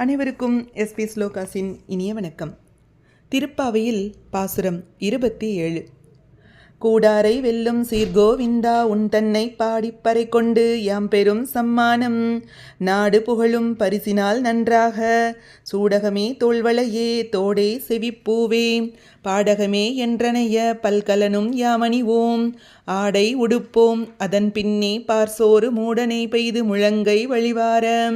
அனைவருக்கும் எஸ்பி ஸ்லோகாஸின் இனிய வணக்கம். திருப்பாவையில் பாசுரம் இருபத்தி ஏழு கூடாரை வெல்லும் சீர்கோவிந்தா உன் தன்னை பாடிப்பறை கொண்டு யாம் பெரும் சம்மானம். நாடு புகழும் பரிசினால் நன்றாக. சூடகமே தோல்வளையே தோடே செவிப்பூவே. பாடகமே என்றனைய பல்கலனும் யாமணிவோம். ஆடை உடுப்போம் அதன் பின்னே பார்சோறு மூடனை பெய்து முழங்கை வழிவார.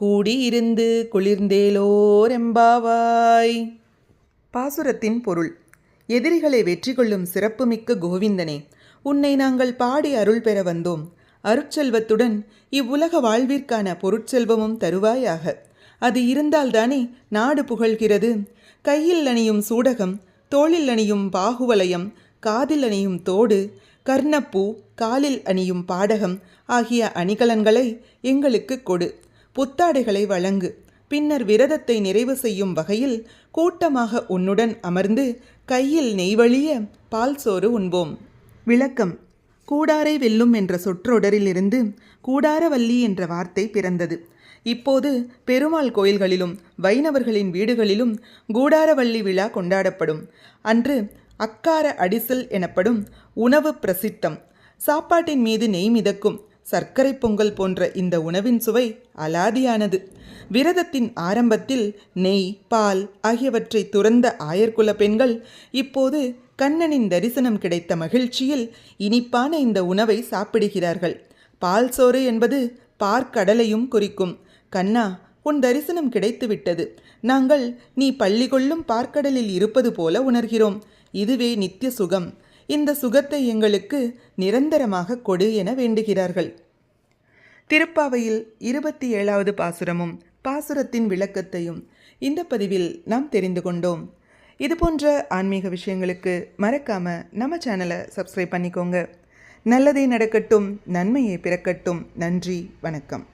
கூடியிருந்து குளிர்ந்தேலோரெம்பாவாய். பாசுரத்தின் பொருள் எதிரிகளை வெற்றி கொள்ளும் சிறப்புமிக்க கோவிந்தனே உன்னை நாங்கள் பாடி அருள் பெற வந்தோம். அருட்செல்வத்துடன் இவ்வுலக வாழ்விற்கான பொருட்செல்வமும் தருவாயாக. அது இருந்தால்தானே நாடு புகழ்கிறது. கையில் அணியும் சூடகம் தோளில் அணியும் பாகுவலயம் காதில் அணியும் தோடு கர்ணப்பூ காலில் அணியும் பாடகம் ஆகிய அணிகலன்களை எங்களுக்கு கொடு. புத்தாடைகளை வழங்கு. பின்னர் விரதத்தை நிறைவு செய்யும் வகையில் கூட்டமாக உன்னுடன் அமர்ந்து கையில் நெய்வழிய பால் சோறு உண்போம். விளக்கம். கூடாரை வெல்லும் என்ற சொற்றொடரிலிருந்து கூடாரவல்லி என்ற வார்த்தை பிறந்தது. இப்போது பெருமாள் கோயில்களிலும் வைணவர்களின் வீடுகளிலும் கூடாரவள்ளி விழா கொண்டாடப்படும். அன்று அக்கார அடிசல் எனப்படும் உணவு பிரசித்தம். சாப்பாட்டின் மீது நெய் மிதக்கும். சர்க்கரை பொங்கல் போன்ற இந்த உணவின் சுவை அலாதியானது. விரதத்தின் ஆரம்பத்தில் நெய் பால் ஆகியவற்றை துறந்த ஆயர்குல பெண்கள் இப்போது கண்ணனின் தரிசனம் கிடைத்த மகிழ்ச்சியில் இனிப்பான இந்த உணவை சாப்பிடுகிறார்கள். பால் சோறு என்பது பார்க்கடலையும் குறிக்கும். கண்ணா உன் தரிசனம் கிடைத்துவிட்டது. நாங்கள் நீ பள்ளி கொள்ளும் பார்க்கடலில் இருப்பது போல உணர்கிறோம். இதுவே நித்திய சுகம். இந்த சுகத்தை எங்களுக்கு நிரந்தரமாக கொடு என வேண்டுகிறார்கள். திருப்பாவையில் இருபத்தி ஏழாவது பாசுரமும் பாசுரத்தின் விளக்கத்தையும் இந்த பதிவில் நாம் தெரிந்து கொண்டோம். இது போன்ற ஆன்மீக விஷயங்களுக்கு மறக்காம நம்ம சேனலை சப்ஸ்கிரைப் பண்ணிக்கோங்க. நல்லதே நடக்கட்டும் நன்மையே பிறக்கட்டும். நன்றி வணக்கம்.